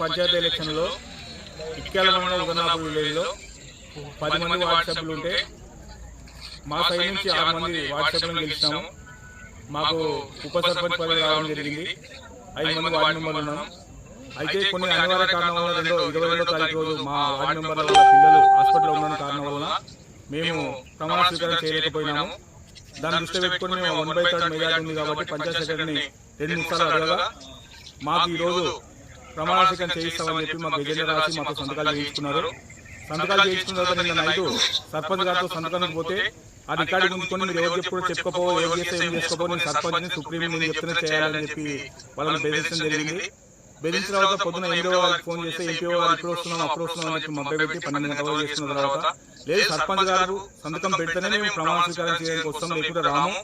పంచాయతీ ఎలక్షన్లో ఇక్కాల మండలం ఉదనాపూర్ విలేజ్లో పది మంది వార్డు సభ్యులు ఉంటే మా సైడ్ నుంచి ఆరు మంది వార్డు సభ్యులను గెలిచినాము. మాకు ఉప సర్పంచ్ పదవి రావడం జరిగింది. ఐదు మంది వార్డు మెంబర్లు ఉన్నాం. అయితే కొన్ని అనివార్య కారణం వల్ల రెండో ఇరవై రెండో తారీఖు రోజు మా వార్డు మెంబర్ల వల్ల పిల్లలు హాస్పిటల్లో ఉండడం కారణం వలన మేము ప్రమాణ స్వీకారం చేయలేకపోయినాము. దాన్ని దృష్టి పెట్టుకొని మేము వన్ బై థర్డ్ మెజార్టీ ఉంది కాబట్టి పంచాయత్ సెక్రటరీని రెండు నిమిషాలు అడగగా మాకు ఈరోజు ప్రమాణ స్వీకారం చేయిస్తామని చెప్పి మాకు ఎజెండా రాసి మాకు సంతకాలు చేయించుకున్నారు. సంతకాలు చేయించుకున్న తర్వాత నిన్న నైట్ సర్పంచ్ గారితో సంతకానికి పోతే ఆ రికార్డు ఉంచుకొని మీరు ఎవరు చెప్పుడు చెప్పుకోపో ఎవరు చేస్తే ఏం చేసుకోపో నేను సర్పంచ్ని సుప్రీం నేను చెప్తూనే చేయాలని చెప్పి వాళ్ళని బెదిరించడం జరిగింది. బెదిరించిన తర్వాత పొద్దున ఎంపీఓ వారికి ఫోన్ చేస్తే ఎంపీఓ వారు ఇప్పుడు వస్తున్నాం అప్పుడు వస్తున్నాం అని చెప్పి మబ్బై పెట్టి పన్నెండు గంటల చేస్తున్న తర్వాత లేదు సర్పంచ్ గారు సంతకం పెడితేనే మేము ప్రమాణ స్వీకారం చేయడానికి వస్తాం లేకుంటే రాము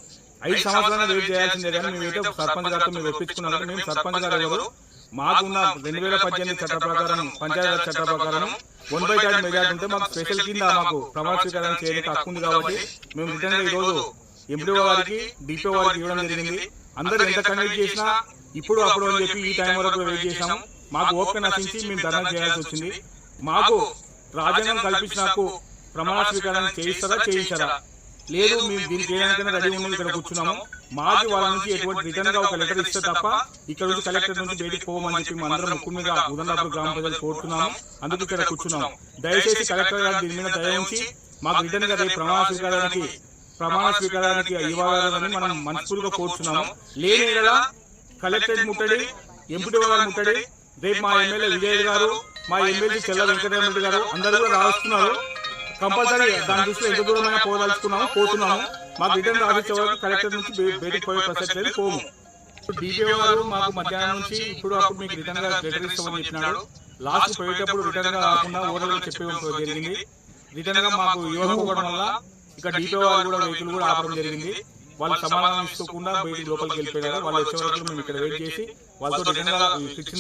ఐదు సంవత్సరాలు వెయిట్ చేయాల్సిందే కానీ మేమైతే సర్పంచ్ గారితో మేము ఒప్పించుకున్నాం మేము సర్పంచ్ గారు ఎవరు మాకున్న రెండు వేల పద్దెనిమిది చట్ట ప్రకారం పంచాయతీ చట్ట ప్రకారం వన్ బై థర్డ్ మెజార్టీ ఉంటే మాకు స్పెషల్ కింద మాకు ప్రమాణ స్వీకారం చేయడానికి హక్కు ఉంది కాబట్టి మేము రిటర్న్ ఈ రోజు ఎంపీఓ వారికి డిపిఓ వారికి ఇవ్వడం జరిగింది. అందరూ ఎంత కన్వీట్ చేసినా ఇప్పుడు అప్పుడు అని చెప్పి ఈ టైం వరకు వెయిట్ చేశాము మాకు ఓపిక నశించి మేము ధర్నా చేయాల్సి వచ్చింది. మాకు రాజ్యాంగం కల్పించినకు ప్రమాణ స్వీకారం చేయిస్తారా చేయించారా? లేదు మేము దీనికి ఏదైనా రెడీ ఉంది ఇక్కడ కూర్చున్నాము. మాకు వాళ్ళ నుంచి ఎటువంటి రిటర్న్గా ఒక లెటర్ ఇస్తే తప్ప ఇక్కడ నుంచి కలెక్టర్ నుంచి బయటికి పోవమని చెప్పి అందరం ముక్కు మీద ఉదన్నాపూర్ గ్రామ ప్రజలు కోరుతున్నాము. అందుకు ఇక్కడ కూర్చున్నాము. దయచేసి కలెక్టర్ గారు దీని మీద దయ ఉంచి మాకు రిటర్న్గా రేపు ప్రమాణ స్వీకారానికి ప్రమాణ స్వీకారానికి ఇవ్వాలని మనం మనస్ఫూర్తిగా కోరుతున్నాము లేని కలెక్టరేట్ ముట్టడి ఎంపీ గారు ముట్టడి రేపు మా ఎమ్మెల్యే విజయ్ గారు మా ఎమ్మెల్యే చెల్ల వెంకటరెడ్డి గారు అందరూ కూడా రాస్తున్నారు కంపల్సరీ దాని దృష్టిలో ఎంత దూరమైనా పోదలుచుకున్నాము పోతున్నాము. మాకు రిటర్న్ రాసిచ్చే వరకు కలెక్టర్ నుంచి బయ- బయటికి పోయే ప్రసక్తి లేదు పోము. డిపిఓ గారు మాకు మధ్యాహ్నం నుంచి ఇప్పుడు అప్పుడు మీకు రిటర్న్గా లెటర్ ఇస్తామని చెప్పినాడు. లాస్ట్ పోయేటప్పుడు రిటర్న్గా కాకుండా ఓరల్ చెప్పి జరిగింది. రిటర్న్గా మాకు ఇవ్వకపోవడం వల్ల ఇక్కడ డిపిఓ గారు కూడా వెహికల్ కూడా ఆపడం జరిగింది. వాళ్ళు సమాధానం ఇవ్వకుండా బయటికి లోపలికి వెళ్ళిపోయారు. వాళ్ళు వచ్చే వరకు మేము ఇక్కడ వెయిట్ చేసి వాళ్ళతో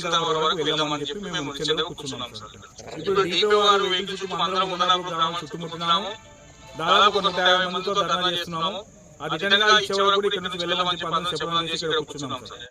తర్వాత వరకు వెళ్ళామని చెప్పి మేము ముఖ్యంగా కూర్చున్నాం సార్. ఇప్పుడు వెహికల్ చుట్టూ అందరం ఉన్నప్పుడు గ్రామం చుట్టుముట్టినాము దాదాపు ఒక నూట యాభై మందితో ధర్నా చేస్తున్నాము. ఆ రిటర్న్గా ఇచ్చే వరకు కూడా ఇక్కడ నుంచి వెళ్ళమని చెప్పి అందరం చెప్పడం చేసి ఇక్కడ కూర్చున్నాం సార్.